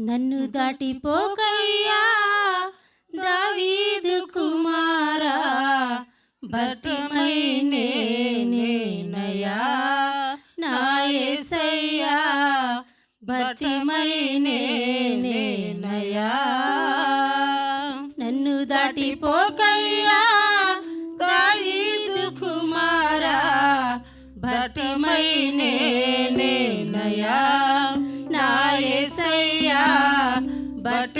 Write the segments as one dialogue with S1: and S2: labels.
S1: నన్ను దాటిపోకయ్యా దావీదు కుమారా భర్తమై నేనయ్యా నాయసయ్యా భర్తమై నేనయ్యా నన్ను దాటిపో but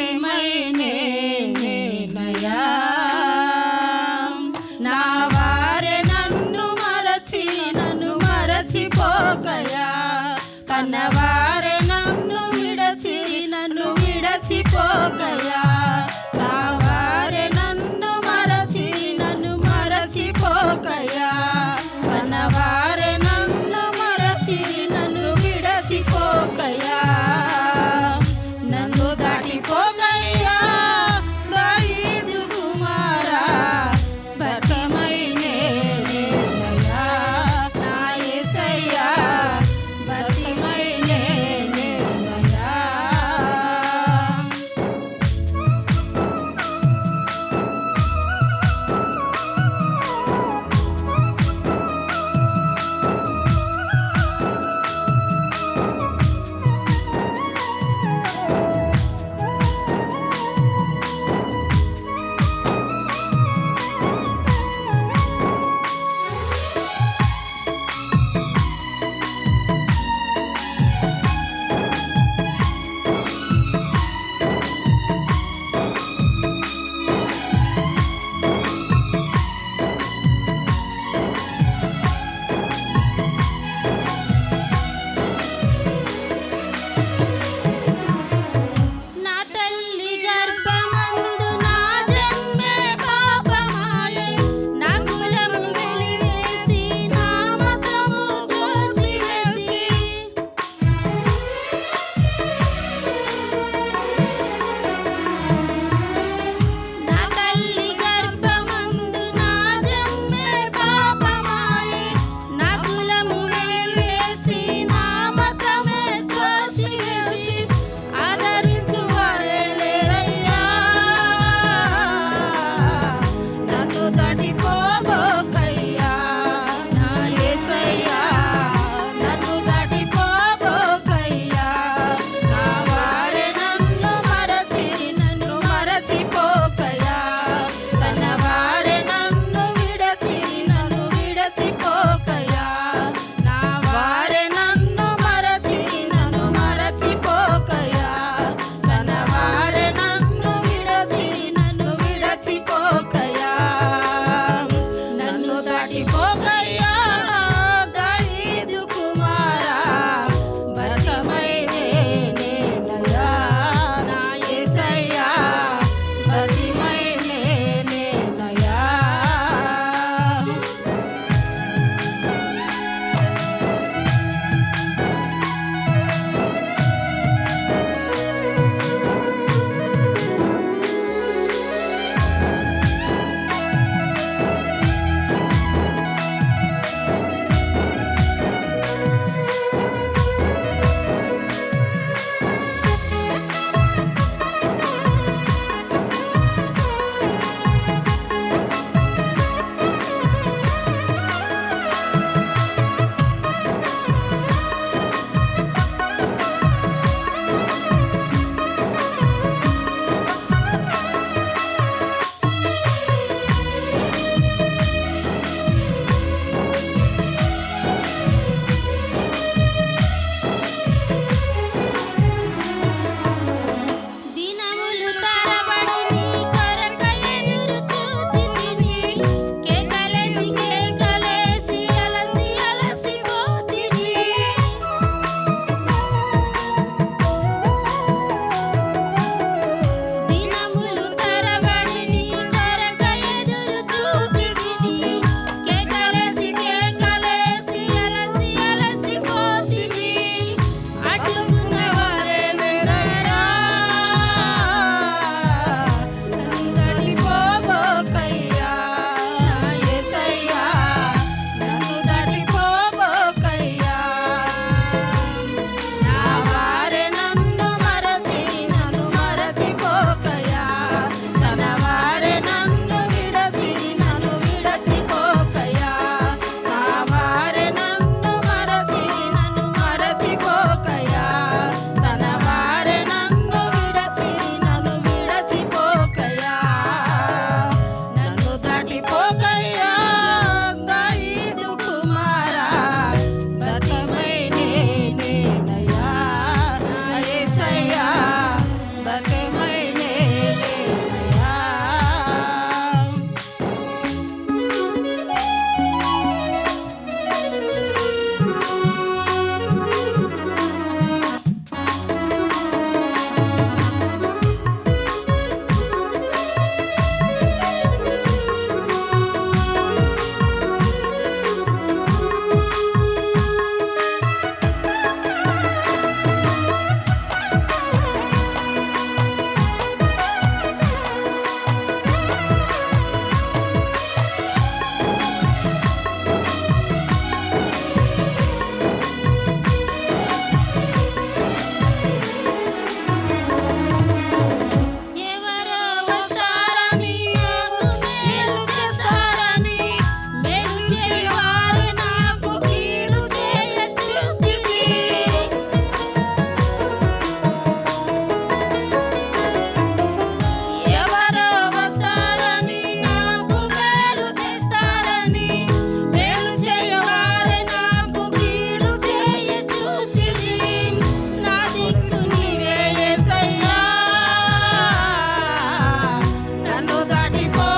S1: Happy.